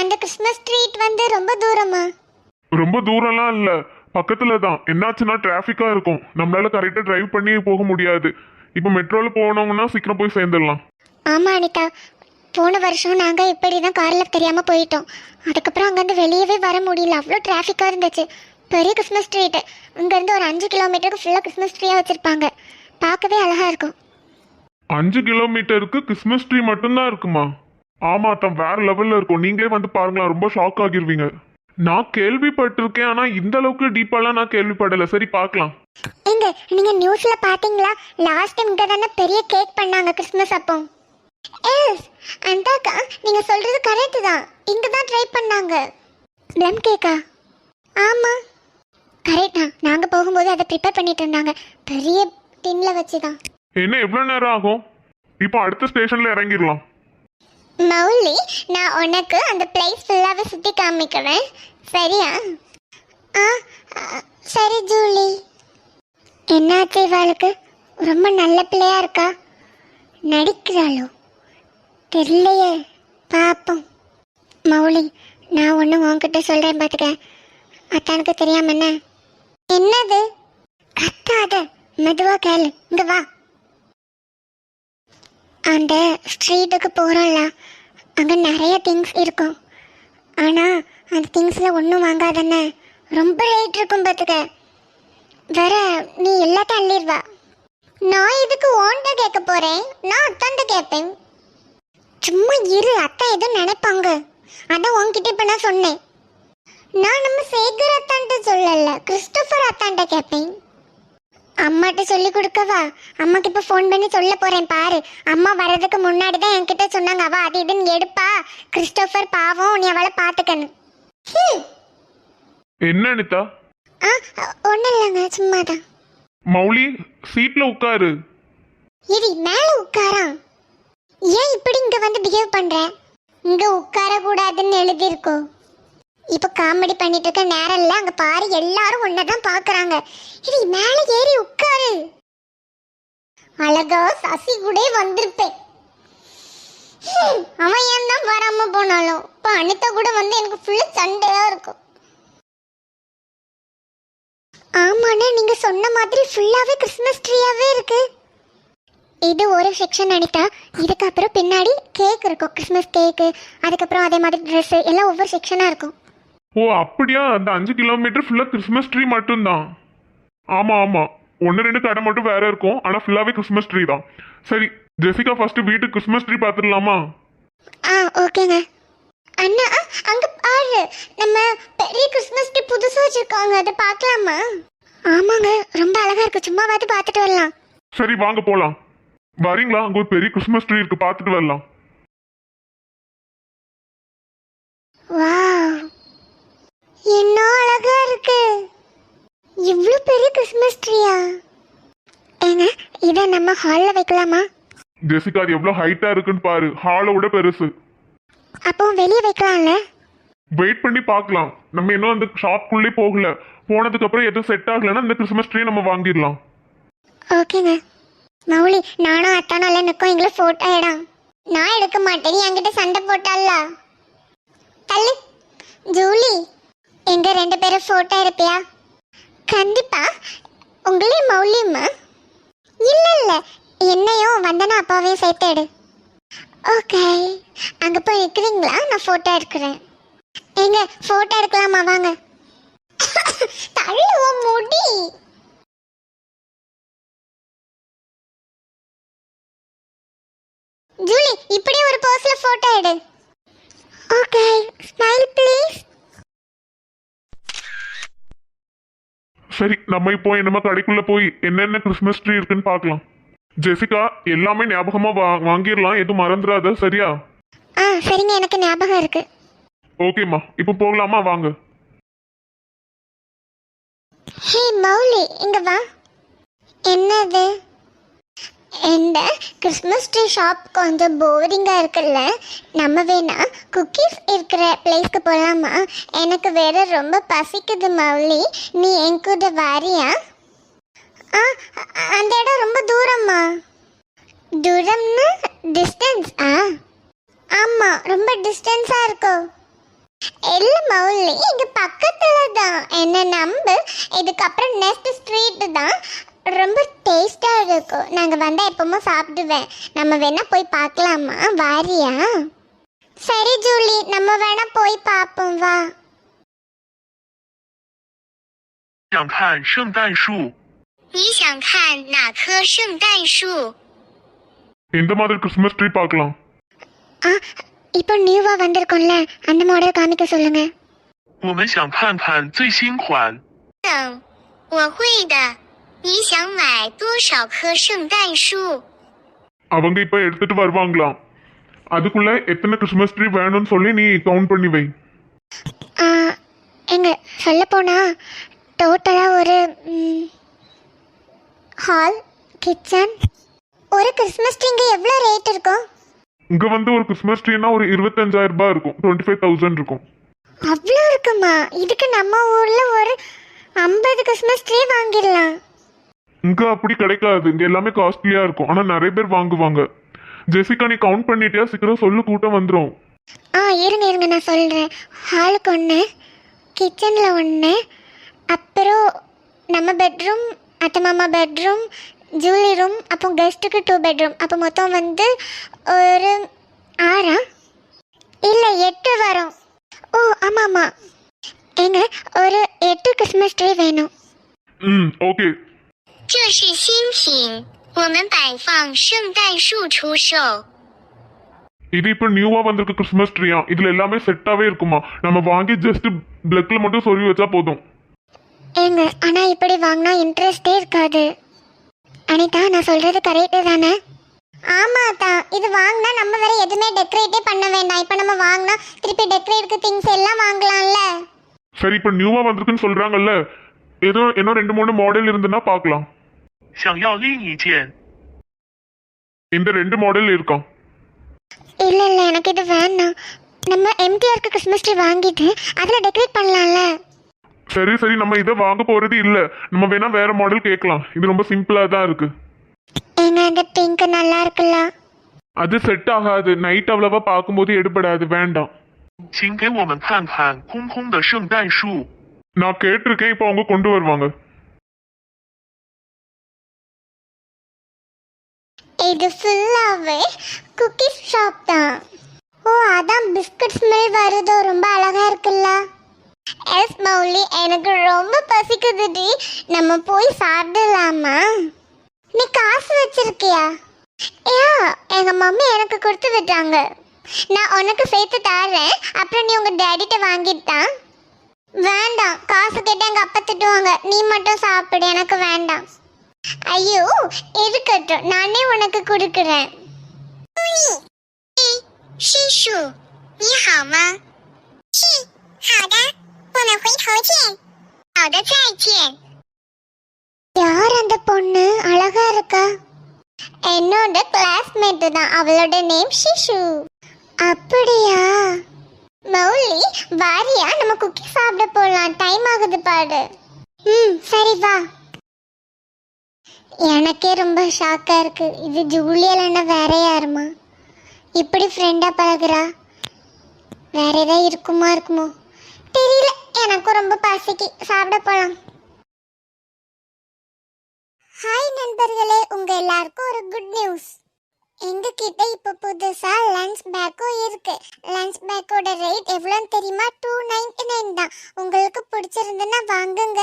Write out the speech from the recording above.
அந்த Christmas treat வந்து ரொம்ப தூரமா? ரொம்ப தூரம்லாம் இல்ல. பக்கத்துல தான். என்னாச்சுன்னா டிராஃபிக்கா இருக்கும். நம்மளால கரெக்டா டிரைவ் பண்ணி போக முடியாது. இப்போ மெட்ரோல போனோம்னா சீக்கிரம் போய் சேர்ந்துடலாம். ஆமா அனிதா. போன வருஷம் நாங்கள் இப்படி தான் காரில் தெரியாமல் போயிட்டோம். அதுக்கப்புறம் அங்கேருந்து வெளியவே வர முடியல. அவ்வளோ டிராஃபிக்காக இருந்துச்சு. பெரிய கிறிஸ்மஸ் ட்ரீட்டு இங்கேருந்து ஒரு அஞ்சு கிலோமீட்டருக்கு ஃபுல்லாக கிறிஸ்மஸ் ட்ரீயாக வச்சுருப்பாங்க. பார்க்கவே அழகாக இருக்கும். அஞ்சு கிலோமீட்டருக்கு கிறிஸ்மஸ் ட்ரீ மட்டும்தான் இருக்குமா? ஆமா தான் வேற லெவல்ல இருக்கும். நீங்களே வந்து பாருங்களேன் ரொம்ப ஷாக் ஆகிருவீங்க. நான் கேள்விப்பட்டிருக்கேன் ஆனா இந்த அளவுக்கு டீப்பாலாம் நான் கேள்விப்படல. சரி பார்க்கலாம். எங்க நீங்கள் நியூஸில் பார்த்தீங்களா லாஸ்ட் டைம் இங்கே தானே பெரிய கேக் பண்ணாங்க கிறிஸ்மஸ் அப்போ. எஸ் அந்தாக்கா நீங்கள் சொல்கிறது கரெக்டு தான். இங்கே தான் ட்ரை பண்ணாங்க. ப்ளம் கேக்கா ஆமாம் கரெக்ட் தான். நாங்கள் போகும்போது அதை ப்ரிப்பேர் பண்ணிட்டு இருந்தாங்க. பெரிய டின்னில் வச்சு தான் என்ன எவ்வளவு நேரம் ஆகும்? இப்போ அடுத்த ஸ்டேஷன்ல இறங்கிடலாம். மௌலி நான் உனக்கு அந்த பிளேஸ் ஃபுல்லாகவே சுற்றி காமிக்கிறேன். சரியா? ஆ சரி ஜூலி. என்னாச்சு இவாளுக்கு? ரொம்ப நல்ல பிள்ளையா இருக்கா? நடிக்கிறாளோ? தெரியலையே. பாப்போம். மௌலி நான் ஒன்று உன்கிட்ட சொல்கிறேன் பார்த்துக்க அத்தானுக்கு தெரியாம என்ன? என்னது? கத்தாத மெதுவாக கேளு. இங்கே வா. Uh, அந்த ஸ்ட்ரீட்டுக்கு போகிறோம்ல அங்கே நிறைய திங்ஸ் இருக்கும். ஆனால் அந்த திங்ஸில் ஒன்றும் வாங்காதண்ணே. ரொம்ப ரேட் இருக்கும் பார்த்துக்க வேற நீ எல்லாத்தையும் அள்ளிடுவா நான் இதுக்கு ஓன்ட்ட கேட்க போகிறேன் நான் அத்தாண்ட கேட்பேன். சும்மா இரு அத்தா எதுவும் நினைப்பாங்க. அதான் உன்கிட்ட இப்போ நான் சொன்னேன். நான் நம்ம சேகர் அத்தான்ட்ட சொல்லலை கிறிஸ்டோஃபர் அத்தாண்ட கேட்பேன். அம்மாட்ட சொல்லி கொடுக்கவா அம்மாக்கு இப்போ ஃபோன் பண்ணி சொல்ல போறேன் பாரு. அம்மா வர்றதுக்கு முன்னாடி தான் என்கிட்ட சொன்னாங்க. அவ அது இதுன்னு எடுப்பா. கிறிஸ்டோஃபர் பாவம் நீ அவளை பார்த்துக்கணும். என்ன அனிதா? ஆ ஒன்றும் இல்லைங்க சும்மா தான் மௌலி சீட்ல உட்காரு. இடி மேலே உட்காரா? ஏன் இப்படி இங்கே வந்து பிஹேவ் பண்ற? இங்கே உட்கார கூடாதுன்னு எழுதியிருக்கோ. இப்போ காமெடி பண்ணிட்டு இருக்க நேரம் இல்லை அங்கே பாரு எல்லாரும் ஒன்றை தான் பார்க்குறாங்க இது மேலே ஏறி உட்காரு. அழகா சசி கூட வந்திருப்பேன். அவன் ஏன் தான் வராம போனாலும்? இப்போ அனிதா கூட வந்து எனக்கு ஃபுல்லா சண்டையா இருக்கும். ஆமாண்ணா நீங்க சொன்ன மாதிரி ஃபுல்லாவே கிறிஸ்மஸ் ட்ரீயாவே இருக்கு. இது ஒரு செக்ஷன் அனிதா. இதுக்கப்புறம் பின்னாடி கேக் இருக்கும். கிறிஸ்மஸ் கேக்கு அதுக்கப்புறம் அதே மாதிரி ட்ரெஸ் எல்லாம் ஒவ்வொரு செக்ஷனாக இருக்கும். ஓ அப்படியா? அந்த அஞ்சு கிலோமீட்டர் ஃபுல்லா கிறிஸ்மஸ் ட்ரீ மட்டும்தான். ஆமா ஆமா. ஒன்று ரெண்டு கடை மட்டும் வேற இருக்கும். ஆனா ஃபுல்லாவே கிறிஸ்மஸ் ட்ரீ தான். சரி ஜெசிகா ஃபர்ஸ்ட் வீட்டுக்கு கிறிஸ்மஸ் ட்ரீ பார்த்துடலாமா ஆ ஓகேங்க. அண்ணா அங்க பாரு. நம்ம பெரிய கிறிஸ்மஸ் ட்ரீ புதுசா வச்சிருக்காங்க. அதை பார்க்கலாமா ஆமாங்க ரொம்ப அழகா இருக்கு. சும்மாவாது பார்த்துட்டு வரலாம். சரி வாங்க போலாம். வரீங்களா? அங்க ஒரு பெரிய கிறிஸ்மஸ் ட்ரீ இருக்கு. பார்த்துட்டு வரலாம். வாவ். என்ன அழகா இருக்கு. இவ்வளோ பெரிய கிறிஸ்மஸ் ட்ரீயா ஏங்க இதை நம்ம ஹாலில் வைக்கலாமா? ஜெசிகா அது எவ்வளவு ஹைட்டா இருக்குன்னு பாரு. ஹாலை விட பெருசு. அப்போ வெளியே வைக்கலாம்ல? வெயிட் பண்ணி பார்க்கலாம். நம்ம இன்னும் அந்த ஷாப்குள்ளே போகல. போனதுக்கு அப்புறம் எதுவும் செட் ஆகலைன்னா இந்த கிறிஸ்மஸ் ட்ரீ நம்ம வாங்கிடலாம். ஓகேங்க. மௌலி நானும் அத்தானும் எல்லாம் நிற்கும். எங்களை ஃபோட்டோ இடம் நான் எடுக்க மாட்டேன். நீ என்கிட்ட சண்டை போட்டால தள்ளு. ஜூலி. எங்க ரெண்டு பேரும் ஃபோட்டோ எடுப்பியா? கண்டிப்பா. உங்களையும் மௌலியம்மா. இல்ல இல்ல. என்னையும் வந்தனா அப்பாவையும் சேர்த்து எடு. ஓகே. அங்க போய் நிக்கிறீங்களா? நான் ஃபோட்டோ எடுக்கிறேன். எங்க ஃபோட்டோ எடுக்கலாமா? வாங்க. தள்ளு முடி. ஜூலி இப்படி ஒரு போஸ்ல போட்டோ எடு. ஓகே ஸ்மைல் ப்ளீஸ் சரி நம்ம இப்போ என்னமோ கடைக்குள்ள போய் என்னென்ன கிறிஸ்மஸ் ட்ரீ இருக்குன்னு பார்க்கலாம். ஜெசிகா எல்லாமே ஞாபகமா வா வாங்கிடலாம் எதுவும் மறந்துடாத சரியா? ஆ சரிங்க எனக்கு ஞாபகம் இருக்கு. ஓகேம்மா இப்போ போகலாமா வாங்க. ஹே மௌலி இங்க வா. என்னது? இந்த கிறிஸ்மஸ் ட்ரீ ஷாப் கொஞ்சம் போரிங்காக இருக்குல்ல? நம்ம வேணா குக்கீஸ் இருக்கிற பிளேஸ்க்கு போகலாமா எனக்கு வேற ரொம்ப பசிக்குது மௌலி. நீ என் கூட வாரியா? ஆ அந்த இடம் ரொம்ப தூரம்மா. தூரம்னா டிஸ்டன்ஸ் ஆ? ஆமாம் ரொம்ப டிஸ்டன்ஸாக இருக்கும் இல்ல மௌலி இங்கே பக்கத்தில் தான் என்ன நம்பு? இதுக்கப்புறம் நெக்ஸ்ட் ஸ்ட்ரீட்டு தான். ரொம்ப டேஸ்டா இருக்கும் நாங்க வந்தா எப்பவும் சாப்பிடுவேன் நம்ம வேணா போய் பார்க்கலாமா வாரியா சரி ஜூலி நம்ம வேணா போய் பார்ப்போம் வா 想看圣诞树。你想看哪棵圣诞树？ எந்த மாதிரி கிறிஸ்மஸ் ட்ரீ பார்க்கலாம் ஆ இப்போ நியூவா வந்திருக்கோம்ல அந்த மாடல் காமிக்க சொல்லுங்க 我们想看看最新款。等，我会的。 你想买多少棵圣诞树？ அவங்க இப்போ எடுத்துட்டு வருவாங்களாம் அதுக்குள்ள எத்தனை கிறிஸ்மஸ் ட்ரீ வேணும்னு சொல்லி நீ கவுண்ட் பண்ணி வை எங்க சொல்ல போனா டோட்டலா ஒரு ஹால் கிச்சன் ஒரு கிறிஸ்மஸ் ட்ரீங்க எவ்வளோ ரேட் இருக்கும் இங்க வந்து ஒரு கிறிஸ்மஸ் ட்ரீனா ஒரு இருபத்தஞ்சாயிரம் ரூபாய் இருக்கும் டுவெண்ட்டி ஃபைவ் தௌசண்ட் இருக்கும் அவ்வளோ இருக்குமா இதுக்கு நம்ம ஊர்ல ஒரு ஐம்பது கிறிஸ்மஸ் ட்ரீ வாங்கிடலாம் இங்க அப்படி கிடைக்காது. இங்க எல்லாமே காஸ்ட்லியா இருக்கும். ஆனா நிறைய பேர் வாங்குவாங்க. ஜெசிகா நீ கவுண்ட் பண்ணிட்டியா? சீக்கிரம் சொல்லு கூட்டம் வந்துடும் ஆ இருங்க இருங்க நான் சொல்கிறேன் ஹாலுக்கு ஒன்று கிச்சனில் ஒன்று அப்புறம் நம்ம பெட்ரூம் அத்தை மாமா பெட்ரூம் ஜூலி ரூம் அப்போ கெஸ்ட்டுக்கு டூ பெட்ரூம் அப்போ மொத்தம் வந்து ஒரு ஆறா? இல்லை எட்டு வரும். ஓ ஆமாம் ஆமாம் ஏங்க ஒரு எட்டு கிறிஸ்மஸ் ட்ரீ வேணும். ம் ஓகே 这是新品，我们摆放圣诞树出售。 இது இப்போ நியூவா வந்திருக்க கிறிஸ்மஸ் ட்ரீயா இதுல எல்லாமே செட்டாவே இருக்குமா நம்ம வாங்கி ஜஸ்ட் பிளக்ல மட்டும் சொல்லி வச்சா போதும் ஏங்க ஆனால் இப்படி வாங்கினா இன்ட்ரெஸ்டே இருக்காது அனிதா நான் சொல்கிறது கரெக்டு தானே ஆமாம் தான் இது வாங்கினா நம்ம வேற எதுவுமே டெக்கரேட்டே பண்ண வேண்டாம் இப்போ நம்ம வாங்கினா திருப்பி டெக்கரேட்க்கு திங்ஸ் எல்லாம் வாங்கலாம்ல சரி இப்போ நியூவா வந்திருக்குன்னு சொல்றாங்கல்ல ஏதோ இன்னும் ரெண்டு மூணு மாடல் இருந்துன்னா பார்க்கலாம் 想要另一件， இந்த ரெண்டு மாடல் இருக்கான் இல்லை இல்லை எனக்கு இது வேணாம் நம்ம எம்டிஆருக்கு கிறிஸ்மஸ் ட்ரீ வாங்கிட்டு அதில் டெக்கரேட் பண்ணலாம்ல சரி சரி நம்ம இதை வாங்க போறது இல்ல நம்ம வேணா வேற மாடல் கேட்கலாம் இது ரொம்ப சிம்பிளா தான் இருக்கு ஏங்க இந்த பிங்க் நல்லா இருக்குல்ல அது செட் ஆகாது நைட் அவ்வளவா பார்க்கும்போது எடுபடாது வேண்டாம் 请给我们看看空空的圣诞树。 நான் கேட்டிருக்கேன் இப்போ அவங்க கொண்டு வருவாங்க இது ஃபுல்லாகவே குக்கீஸ் ஷாப் தான். ஓ அதான் பிஸ்கட் ஸ்மெல் வருதோ ரொம்ப அழகாக இருக்குல்ல. எஸ் மௌலி எனக்கு ரொம்ப பசிக்குதுடி. நம்ம போய் சாப்பிடலாமா? நீ காசு வச்சிருக்கியா? ஏன் எங்கள் மம்மி எனக்கு கொடுத்து விட்டாங்க. நான் உனக்கு சேர்த்து தரேன். அப்புறம் நீ உங்கள் டேடிட்ட வாங்கிட்டான் வேண்டாம் காசு கேட்டு எங்கள் அப்பா திட்டுவாங்க. நீ மட்டும் சாப்பிடு எனக்கு வேண்டாம். ஐயோ இருக்கட்டும் நானே உனக்கு கொடுக்கிறேன் 叔叔，你好吗？是，好的，我们回头见。好的，再见。யார் அந்த பொண்ணு அழகா இருக்கா என்னோட கிளாஸ்மேட் தான் அவளோட நேம் ஷிஷு அப்படியா மௌலி வாரியா நம்ம குக்கி சாப்பிட போலாம் டைம் ஆகுது பாடு ம் சரி வா எனக்கே ரொம்ப ஷாக்காக இருக்குது இது ஜூலியலன்னா வேற யாருமா? இப்படி ஃப்ரெண்டாக பழகுறா? வேற ஏதாவது இருக்குமா இருக்குமோ? தெரியல. எனக்கும் ரொம்ப பசிக்கு. சாப்பிட போகலாம் ஹாய் நண்பர்களே உங்கள் எல்லாருக்கும் ஒரு குட் நியூஸ் எங்ககிட்ட இப்போ புதுசாக லன்ச் பேக்கும் இருக்கு. லன்ச் பேக்கோட ரேட் எவ்வளோன்னு தெரியுமா? டூ நைன்டி நைன் தான். உங்களுக்கு பிடிச்சிருந்துன்னா வாங்குங்க.